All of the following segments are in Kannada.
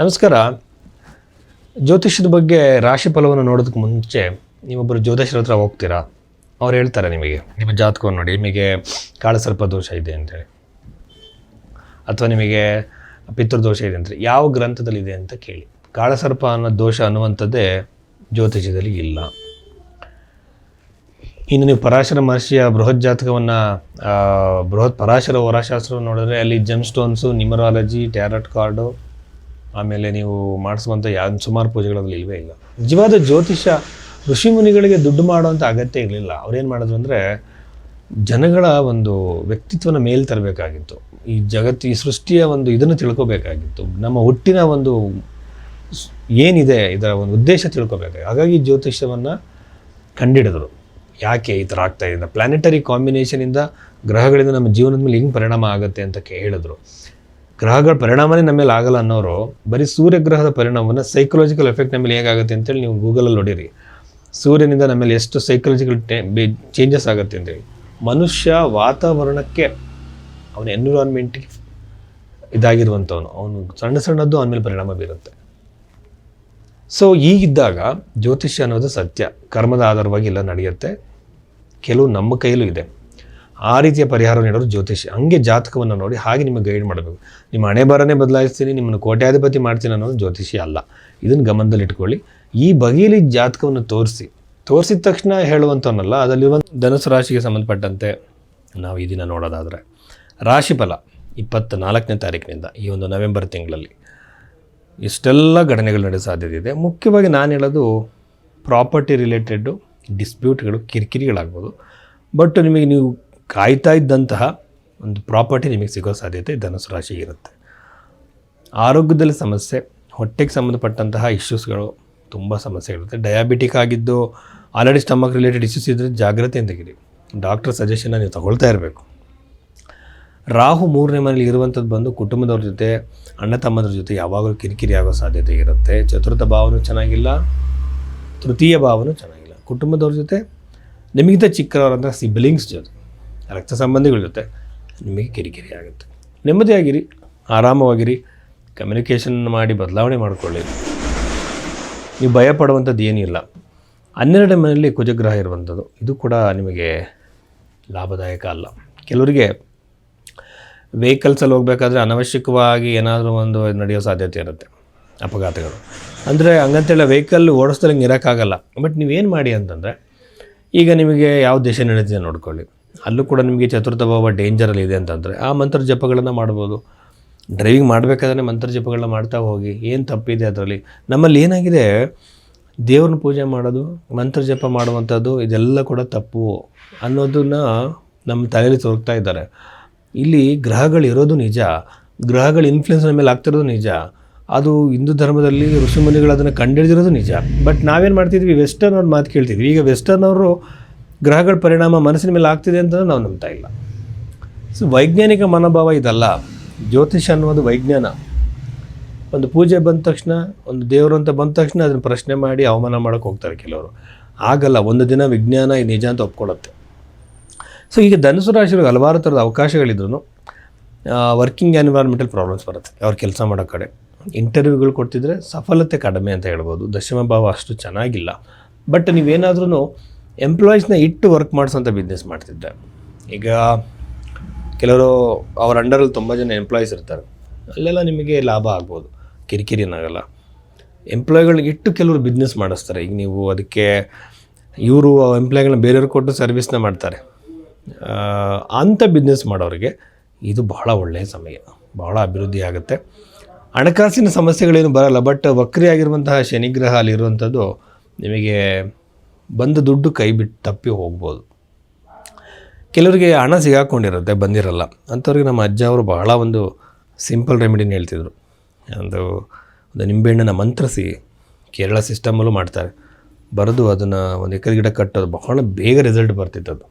ನಮಸ್ಕಾರ. ಜ್ಯೋತಿಷ್ಯದ ಬಗ್ಗೆ ರಾಶಿ ಫಲವನ್ನು ನೋಡೋದಕ್ಕೆ ಮುಂಚೆ ನೀವೊಬ್ಬರು ಜ್ಯೋತಿಷ್ಯರ ಹತ್ರ ಹೋಗ್ತೀರಾ? ಅವ್ರು ಹೇಳ್ತಾರೆ ನಿಮಗೆ. ನಿಮ್ಮ ಜಾತಕವನ್ನು ನೋಡಿ, ನಿಮಗೆ ಕಾಳಸರ್ಪ ದೋಷ ಇದೆ ಅಂತೇಳಿ. ಅಥವಾ ನಿಮಗೆ ಪಿತೃದೋಷ ಇದೆ ಅಂತೇಳಿ. ಯಾವ ಗ್ರಂಥದಲ್ಲಿದೆ ಅಂತ ಕೇಳಿ. ಕಾಳಸರ್ಪ ಅನ್ನೋ ದೋಷ ಅನ್ನುವಂಥದ್ದೇ ಜ್ಯೋತಿಷ್ಯದಲ್ಲಿ ಇಲ್ಲ. ಇನ್ನು ನೀವು ಪರಾಶರ ಮಹರ್ಷಿಯ ಬೃಹತ್ ಜಾತಕವನ್ನು ಬೃಹತ್ ಪರಾಶರ ಹೊರಶಾಸ್ತ್ರವನ್ನು ನೋಡಿದ್ರೆ ಅಲ್ಲಿ gemstones numerology tarot card ಆಮೇಲೆ ನೀವು ಮಾಡಿಸುವಂಥ ಯಾವ ಸುಮಾರು ಪೂಜೆಗಳಲ್ಲಿ ಇಲ್ವೇ ಇಲ್ಲ. ನಿಜವಾದ ಜ್ಯೋತಿಷ ಋಷಿ ಮುನಿಗಳಿಗೆ ದುಡ್ಡು ಮಾಡುವಂಥ ಅಗತ್ಯ ಇರಲಿಲ್ಲ. ಅವ್ರೇನು ಮಾಡಿದ್ರು ಅಂದರೆ ಜನಗಳ ಒಂದು ವ್ಯಕ್ತಿತ್ವನ ಮೇಲೆ ತರಬೇಕಾಗಿತ್ತು. ಈ ಜಗತ್ತು ಈ ಸೃಷ್ಟಿಯ ಒಂದು ಇದನ್ನು ತಿಳ್ಕೊಬೇಕಾಗಿತ್ತು. ನಮ್ಮ ಹುಟ್ಟಿನ ಒಂದು ಏನಿದೆ, ಇದರ ಒಂದು ಉದ್ದೇಶ ತಿಳ್ಕೊಬೇಕಾಗಿ ಹಾಗಾಗಿ ಜ್ಯೋತಿಷ್ಯವನ್ನು ಕಂಡಿಡಿದ್ರು. ಯಾಕೆ ಈ ಥರ ಆಗ್ತಾ ಇದೆ? ಪ್ಲಾನೆಟರಿ ಕಾಂಬಿನೇಷನಿಂದ ಗ್ರಹಗಳಿಂದ ನಮ್ಮ ಜೀವನದ ಮೇಲೆ ಹೆಂಗೆ ಪರಿಣಾಮ ಆಗುತ್ತೆ ಅಂತ ಹೇಳಿದ್ರು ಗ್ರಹಗಳ ಪರಿಣಾಮನೇ ನಮ್ಮ ಮೇಲೆ ಆಗಲ್ಲ ಅನ್ನೋರು ಬರೀ ಸೂರ್ಯಗ್ರಹದ ಪರಿಣಾಮವನ್ನು ಸೈಕಲಾಜಿಕಲ್ ಎಫೆಕ್ಟ್ ನಮ್ಮ ಮೇಲೆ ಹೇಗಾಗುತ್ತೆ ಅಂತೇಳಿ ನೀವು ಗೂಗಲಲ್ಲಿ ನೋಡಿರಿ. ಸೂರ್ಯನಿಂದ ನಮ್ಮ ಮೇಲೆ ಎಷ್ಟು ಸೈಕಲಾಜಿಕಲ್ ಚೇಂಜಸ್ ಆಗುತ್ತೆ ಅಂತೇಳಿ. ಮನುಷ್ಯ ವಾತಾವರಣಕ್ಕೆ ಅವನ ಎನ್ವಿರಾನ್ಮೆಂಟಿಗೆ ಇದಾಗಿರುವಂಥವನು. ಅವನು ಸಣ್ಣ ಸಣ್ಣದ್ದು ಅವನ ಮೇಲೆ ಪರಿಣಾಮ ಬೀರುತ್ತೆ. ಸೊ ಈಗಿದ್ದಾಗ ಜ್ಯೋತಿಷ್ಯ ಅನ್ನೋದು ಸತ್ಯ. ಕರ್ಮದ ಆಧಾರವಾಗಿ ಎಲ್ಲ ನಡೆಯುತ್ತೆ. ಕೆಲವು ನಮ್ಮ ಕೈಯಲ್ಲೂ ಇದೆ. ಆ ರೀತಿಯ ಪರಿಹಾರ ನೀಡೋರು ಜ್ಯೋತಿಷಿ ಹಂಗೆ ಜಾತಕವನ್ನು ನೋಡಿ ಹಾಗೆ ನಿಮಗೆ ಗೈಡ್ ಮಾಡಬೇಕು. ನಿಮ್ಮ ಹಣೆ ಬರನೇ ಬದಲಾಯಿಸ್ತೀನಿ, ನಿಮ್ಮನ್ನು ಕೋಟ್ಯಾಧಿಪತಿ ಮಾಡ್ತೀನಿ ಅನ್ನೋದು ಜ್ಯೋತಿಷಿ ಅಲ್ಲ. ಇದನ್ನು ಗಮನದಲ್ಲಿ ಇಟ್ಕೊಳ್ಳಿ. ಈ ಬಗೆಯಲ್ಲಿ ಜಾತಕವನ್ನು ತೋರಿಸಿ. ತೋರಿಸಿದ ತಕ್ಷಣ ಹೇಳುವಂಥವನ್ನಲ್ಲ ಅದರಲ್ಲಿ ಒಂದು ಧನುಸು ರಾಶಿಗೆ ಸಂಬಂಧಪಟ್ಟಂತೆ ನಾವು ಈ ದಿನ ನೋಡೋದಾದರೆ, ರಾಶಿಫಲ ಇಪ್ಪತ್ತ ನಾಲ್ಕನೇ ತಾರೀಕಿನಿಂದ ಈ ಒಂದು ನವೆಂಬರ್ ತಿಂಗಳಲ್ಲಿ ಇಷ್ಟೆಲ್ಲ ಘಟನೆಗಳು ನಡೆಯೋ ಸಾಧ್ಯತೆ ಇದೆ ಮುಖ್ಯವಾಗಿ ನಾನು ಹೇಳೋದು ಪ್ರಾಪರ್ಟಿ ರಿಲೇಟೆಡ್ಡು ಡಿಸ್ಪ್ಯೂಟ್ಗಳು ಕಿರಿಕಿರಿಗಳಾಗ್ಬೋದು. ಬಟ್ ನಿಮಗೆ ನೀವು ಕಾಯ್ತಾ ಇದ್ದಂತಹ ಒಂದು ಪ್ರಾಪರ್ಟಿ ನಿಮಗೆ ಸಿಗೋ ಸಾಧ್ಯತೆ ಧನುಸು ರಾಶಿ ಇರುತ್ತೆ. ಆರೋಗ್ಯದಲ್ಲಿ ಸಮಸ್ಯೆ, ಹೊಟ್ಟೆಗೆ ಸಂಬಂಧಪಟ್ಟಂತಹ ಇಶ್ಯೂಸ್ಗಳು ತುಂಬ ಸಮಸ್ಯೆ ಇರುತ್ತೆ. ಡಯಾಬಿಟಿಕ್ ಆಗಿದ್ದು ಆಲ್ರೆಡಿ ಸ್ಟಮಕ್ ರಿಲೇಟೆಡ್ ಇಶ್ಯೂಸ್ ಇದ್ದರೆ ಜಾಗ್ರತೆಯಿಂದಾಗಿರಿ ಡಾಕ್ಟರ್ ಸಜೆಷನ್ನ ನೀವು ತಗೊಳ್ತಾ ಇರಬೇಕು. ರಾಹು ಮೂರನೇ ಮನೇಲಿ ಇರುವಂಥದ್ದು ಬಂದು ಕುಟುಂಬದವ್ರ ಜೊತೆ, ಅಣ್ಣ ತಮ್ಮದ್ರ ಜೊತೆ ಯಾವಾಗಲೂ ಕಿರಿಕಿರಿ ಆಗೋ ಸಾಧ್ಯತೆ ಇರುತ್ತೆ. ಚತುರ್ಥ ಭಾವನೂ ಚೆನ್ನಾಗಿಲ್ಲ, ತೃತೀಯ ಭಾವನೂ ಚೆನ್ನಾಗಿಲ್ಲ. ಕುಟುಂಬದವ್ರ ಜೊತೆ, ನಿಮಗಿಂತ ಚಿಕ್ಕವರಂಥ ಸಿಬ್ಲಿಂಗ್ಸ್ ಜೊತೆ. ರಕ್ತ ಸಂಬಂಧಿಗಳ ಜೊತೆ ನಿಮಗೆ ಕಿರಿಕಿರಿ ಆಗುತ್ತೆ. ನೆಮ್ಮದಿಯಾಗಿರಿ, ಆರಾಮವಾಗಿರಿ ಕಮ್ಯುನಿಕೇಷನ್ ಮಾಡಿ ಬದಲಾವಣೆ ಮಾಡಿಕೊಳ್ಳಿ. ನೀವು ಭಯ ಪಡುವಂಥದ್ದು ಇಲ್ಲ. ಹನ್ನೆರಡು ಮನೆಯಲ್ಲಿ ಕುಜಗ್ರಹ ಇರುವಂಥದ್ದು, ಇದು ಕೂಡ ನಿಮಗೆ ಲಾಭದಾಯಕ ಅಲ್ಲ. ಕೆಲವರಿಗೆ ವೆಹಿಕಲ್ಸಲ್ಲಿ ಹೋಗಬೇಕಾದ್ರೆ ಅನವಶ್ಯಕವಾಗಿ ಏನಾದರೂ ಒಂದು ನಡೆಯೋ ಸಾಧ್ಯತೆ ಇರುತ್ತೆ, ಅಪಘಾತಗಳು. ಅಂದರೆ ಹಂಗಂತೇಳಿ ವೆಹಿಕಲ್ ಓಡಿಸ್ದಂಗೆ ಇರೋಕ್ಕಾಗಲ್ಲ. ಬಟ್ ನೀವೇನು ಮಾಡಿ ಅಂತಂದರೆ, ಈಗ ನಿಮಗೆ ಯಾವ ದೇಶ ನಡೀತಿದೆ ನೋಡ್ಕೊಳ್ಳಿ. ಅಲ್ಲೂ ಕೂಡ ನಿಮಗೆ ಚತುರ್ಥ ಭಾವ ಡೇಂಜರಲ್ಲಿ ಇದೆ ಅಂತಂದರೆ ಆ ಮಂತ್ರ ಜಪಗಳನ್ನು ಮಾಡ್ಬೋದು. ಡ್ರೈವಿಂಗ್ ಮಾಡಬೇಕಾದ್ರೆ ಮಂತ್ರ ಜಪಗಳನ್ನ ಮಾಡ್ತಾ ಹೋಗಿ, ಏನು ತಪ್ಪಿದೆ ಅದರಲ್ಲಿ? ನಮ್ಮಲ್ಲಿ ಏನಾಗಿದೆ? ದೇವ್ರನ್ನ ಪೂಜೆ ಮಾಡೋದು, ಮಂತ್ರ ಜಪ ಮಾಡುವಂಥದ್ದು, ಇದೆಲ್ಲ ಕೂಡ ತಪ್ಪು ಅನ್ನೋದನ್ನ ನಮ್ಮ ತಲೆಯಲ್ಲಿ ತೊರಗ್ತಾ ಇದ್ದಾರೆ. ಇಲ್ಲಿ ಗ್ರಹಗಳು ಇರೋದು ನಿಜ, ಗ್ರಹಗಳ ಇನ್ಫ್ಲುಯೆನ್ಸ್ ನಮ್ಮ ಮೇಲೆ ಆಗ್ತಿರೋದು ನಿಜ, ಅದು ಹಿಂದೂ ಧರ್ಮದಲ್ಲಿ ಋಷಿಮುನಿಗಳು ಅದನ್ನು ಕಂಡುಹಿಡಿದಿರೋದು ನಿಜ. ಬಟ್ ನಾವೇನು ಮಾಡ್ತಿದ್ವಿ? ವೆಸ್ಟರ್ನ್ ಅವ್ರ ಮಾತು ಕೇಳ್ತಿದ್ವಿ. ಈಗ ವೆಸ್ಟರ್ನ್ ಅವರು ಗ್ರಹಗಳ ಪರಿಣಾಮ ಮನಸ್ಸಿನ ಮೇಲೆ ಆಗ್ತಿದೆ ಅಂತ ನಾವು ನಂಬ್ತಾ ಇಲ್ಲ. ಸೊ ವೈಜ್ಞಾನಿಕ ಮನೋಭಾವ ಇದಲ್ಲ. ಜ್ಯೋತಿಷ್ಯ ಅನ್ನೋದು ವೈಜ್ಞಾನ. ಒಂದು ಪೂಜೆ ಬಂದ ತಕ್ಷಣ, ಒಂದು ದೇವರು ಅಂತ ಬಂದ ತಕ್ಷಣ ಅದನ್ನು ಪ್ರಶ್ನೆ ಮಾಡಿ ಅವಮಾನ ಮಾಡೋಕ್ಕೆ ಹೋಗ್ತಾರೆ ಕೆಲವರು. ಆಗಲ್ಲ, ಒಂದು ದಿನ ವಿಜ್ಞಾನ ಇದು ನಿಜ ಅಂತ ಒಪ್ಕೊಳ್ಳುತ್ತೆ ಸೊ ಈಗ ಧನುಸು ರಾಶಿಗಳಿಗೆ ಹಲವಾರು ಥರದ ಅವಕಾಶಗಳಿದ್ರು ವರ್ಕಿಂಗ್ ಎನ್ವೈರ್ಮೆಂಟಲ್ ಪ್ರಾಬ್ಲಮ್ಸ್ ಬರುತ್ತೆ. ಅವ್ರು ಕೆಲಸ ಮಾಡೋ ಕಡೆ. ಇಂಟರ್ವ್ಯೂಗಳು ಕೊಡ್ತಿದ್ರೆ ಸಫಲತೆ ಕಡಿಮೆ ಅಂತ ಹೇಳ್ಬೋದು. ದಶಮ ಭಾವ ಅಷ್ಟು ಚೆನ್ನಾಗಿಲ್ಲ. ಬಟ್ ನೀವೇನಾದ್ರೂ ಎಂಪ್ಲಾಯೀಸ್ನ ಇಟ್ಟು ವರ್ಕ್ ಮಾಡಿಸೋಂಥ ಬಿಸ್ನೆಸ್ ಮಾಡ್ತಿದ್ದೆ. ಈಗ ಕೆಲವರು ಅವ್ರ ಅಂಡರಲ್ಲಿ ತುಂಬ ಜನ ಎಂಪ್ಲಾಯೀಸ್ ಇರ್ತಾರೆ. ಅಲ್ಲೆಲ್ಲ ನಿಮಗೆ ಲಾಭ ಆಗ್ಬೋದು. ಕಿರಿಕಿರಿನಾಗಲ್ಲ. ಎಂಪ್ಲಾಯ್ಗಳಿಗೆ ಇಟ್ಟು ಕೆಲವರು ಬಿಸ್ನೆಸ್ ಮಾಡಿಸ್ತಾರೆ. ಈಗ ನೀವು ಅದಕ್ಕೆ ಇವರು ಎಂಪ್ಲಾಯ್ಗಳನ್ನ ಬೇರೆಯವ್ರಿಗೆ ಕೊಟ್ಟು ಸರ್ವಿಸ್ನ ಮಾಡ್ತಾರೆ. ಅಂಥ ಬಿಸ್ನೆಸ್ ಮಾಡೋರಿಗೆ ಇದು ಬಹಳ ಒಳ್ಳೆಯ ಸಮಯ. ಬಹಳ ಅಭಿವೃದ್ಧಿ ಆಗುತ್ತೆ. ಹಣಕಾಸಿನ ಸಮಸ್ಯೆಗಳೇನು ಬರಲ್ಲ ಬಟ್ ವಕ್ರಿಯಾಗಿರುವಂತಹ ಶನಿಗ್ರಹ ಅಲ್ಲಿರುವಂಥದ್ದು ನಿಮಗೆ ಬಂದ ದುಡ್ಡು ಕೈ ಬಿಟ್ಟು ತಪ್ಪಿ ಹೋಗ್ಬೋದು. ಕೆಲವರಿಗೆ ಹಣ ಸಿಗಾಕೊಂಡಿರುತ್ತೆ, ಬಂದಿರಲ್ಲ. ಅಂಥವ್ರಿಗೆ ನಮ್ಮ ಅಜ್ಜ ಅವರು ಬಹಳ ಒಂದು ಸಿಂಪಲ್ ರೆಮಿಡಿನ ಹೇಳ್ತಿದ್ರು. ಒಂದು ಒಂದು ನಿಂಬೆಹಣ್ಣನ್ನು ಮಂತ್ರಿಸಿ ಕೇರಳ ಸಿಸ್ಟಮಲ್ಲೂ ಮಾಡ್ತಾರೆ. ಬರೆದು ಅದನ್ನು ಒಂದು ಎಕರೆ ಗಿಡ ಕಟ್ಟೋದು ಬಹಳ ಬೇಗ ರಿಸಲ್ಟ್ ಬರ್ತಿತ್ತು ಅದು.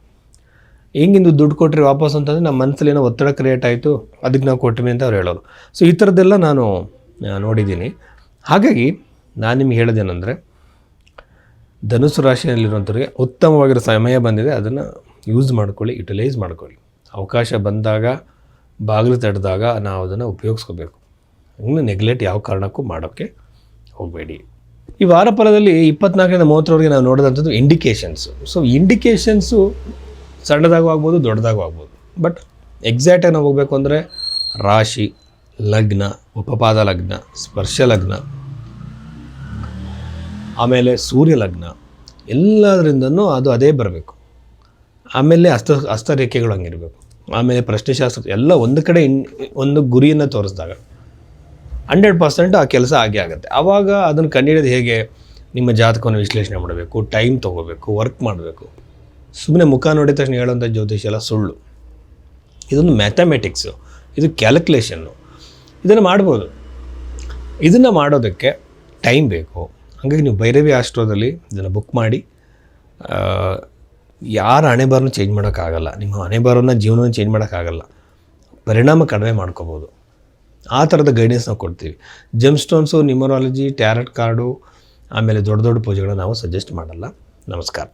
ಹೆಂಗಿಂದು ದುಡ್ಡು ಕೊಟ್ಟರೆ ವಾಪಸ್ ಅಂತಂದರೆ ನಮ್ಮ ಮನಸ್ಸಲ್ಲಿ ಏನೋ ಒತ್ತಡ ಕ್ರಿಯೇಟ್ ಆಯಿತು, ಅದಕ್ಕೆ ನಾವು ಕೊಟ್ಟಿವಿ ಅಂತ ಅವ್ರು ಹೇಳೋರು. ಸೊ ಈ ಥರದ್ದೆಲ್ಲ ನಾನು ನೋಡಿದ್ದೀನಿ. ಹಾಗಾಗಿ, ನಾನು ನಿಮ್ಗೆ ಹೇಳೋದೇನೆಂದರೆ ಧನುಸು ರಾಶಿಯಲ್ಲಿರುವಂಥವ್ರಿಗೆ ಉತ್ತಮವಾಗಿರೋ ಸಮಯ ಬಂದಿದೆ, ಅದನ್ನು ಯೂಸ್ ಮಾಡ್ಕೊಳ್ಳಿ ಯುಟಿಲೈಸ್ ಮಾಡ್ಕೊಳ್ಳಿ. ಅವಕಾಶ ಬಂದಾಗ, ಬಾಗಿಲು ತಡೆದಾಗ ನಾವು ಅದನ್ನು ಉಪಯೋಗಿಸ್ಕೋಬೇಕು. ಇನ್ನು ನೆಗ್ಲೆಕ್ಟ್ ಯಾವ ಕಾರಣಕ್ಕೂ ಮಾಡೋಕ್ಕೆ ಹೋಗಬೇಡಿ. ಈ ವಾರ ಫಲದಲ್ಲಿ ಇಪ್ಪತ್ನಾಲ್ಕರಿಂದ ಮೂವತ್ತರವರೆಗೆ ನಾವು ನೋಡಿದಂಥದ್ದು ಇಂಡಿಕೇಷನ್ಸು ಸೊ ಇಂಡಿಕೇಷನ್ಸು ಸಣ್ಣದಾಗೂ ಆಗ್ಬೋದು, ದೊಡ್ಡದಾಗೂ ಆಗ್ಬೋದು. ಬಟ್ ಎಕ್ಸಾಕ್ಟಾಗಿ ನಾವು ಹೋಗಬೇಕು ಅಂದರೆ ರಾಶಿ, ಲಗ್ನ, ಉಪಪಾದ ಲಗ್ನ, ಸ್ಪರ್ಶ ಲಗ್ನ ಆಮೇಲೆ ಸೂರ್ಯ ಲಗ್ನ, ಎಲ್ಲದರಿಂದನೂ ಅದು ಅದೇ ಬರಬೇಕು. ಆಮೇಲೆ ಅಸ್ತ ಹಸ್ತರೇಖೆಗಳು ಹಂಗಿರಬೇಕು. ಆಮೇಲೆ ಪ್ರಶ್ನೆಶಾಸ್ತ್ರ, ಎಲ್ಲ ಒಂದು ಕಡೆ ಇನ್, ಒಂದು ಗುರಿಯನ್ನು ತೋರಿಸಿದಾಗ ಹಂಡ್ರೆಡ್ ಪರ್ಸೆಂಟ್ ಆ ಕೆಲಸ ಆಗೇ ಆಗುತ್ತೆ. ಆವಾಗ ಅದನ್ನು ಕಂಡುಹಿಡಿಯೋದು ಹೇಗೆ? ನಿಮ್ಮ ಜಾತಕವನ್ನು ವಿಶ್ಲೇಷಣೆ ಮಾಡಬೇಕು, ಟೈಮ್ ತೊಗೋಬೇಕು, ವರ್ಕ್ ಮಾಡಬೇಕು. ಸುಮ್ಮನೆ ಮುಖ ನೋಡಿದ ತಕ್ಷಣ ಹೇಳೋಂಥ ಜ್ಯೋತಿಷ ಎಲ್ಲ ಸುಳ್ಳು. ಇದೊಂದು ಮ್ಯಾಥಮೆಟಿಕ್ಸು ಇದು ಕ್ಯಾಲ್ಕುಲೇಷನ್ನು ಇದನ್ನು ಮಾಡ್ಬೋದು. ಇದನ್ನು ಮಾಡೋದಕ್ಕೆ ಟೈಮ್ ಬೇಕು. ಹಾಗಾಗಿ ನೀವು ಭೈರವಿ ಆಶ್ರಮದಲ್ಲಿ ಇದನ್ನು ಬುಕ್ ಮಾಡಿ ಯಾರ ಹಣೆ ಬಾರನ್ನು ಚೇಂಜ್ ಮಾಡೋಕ್ಕಾಗಲ್ಲ. ನಿಮ್ಮ ಹಣೆ ಬಾರನ್ನ ಜೀವನವನ್ನು ಚೇಂಜ್ ಮಾಡೋಕ್ಕಾಗಲ್ಲ. ಪರಿಣಾಮ ಕಡಿಮೆ ಮಾಡ್ಕೋಬೋದು. ಆ ಥರದ ಗೈಡೆನ್ಸ್ ನಾವು ಕೊಡ್ತೀವಿ. ಜಮ್ ಸ್ಟೋನ್ಸು ನ್ಯೂಮರಾಲಜಿ ಟ್ಯಾರೆಟ್ ಕಾರ್ಡು ಆಮೇಲೆ ದೊಡ್ಡ ದೊಡ್ಡ ಪೂಜೆಗಳನ್ನ ನಾವು ಸಜೆಸ್ಟ್ ಮಾಡಲ್ಲ. ನಮಸ್ಕಾರ.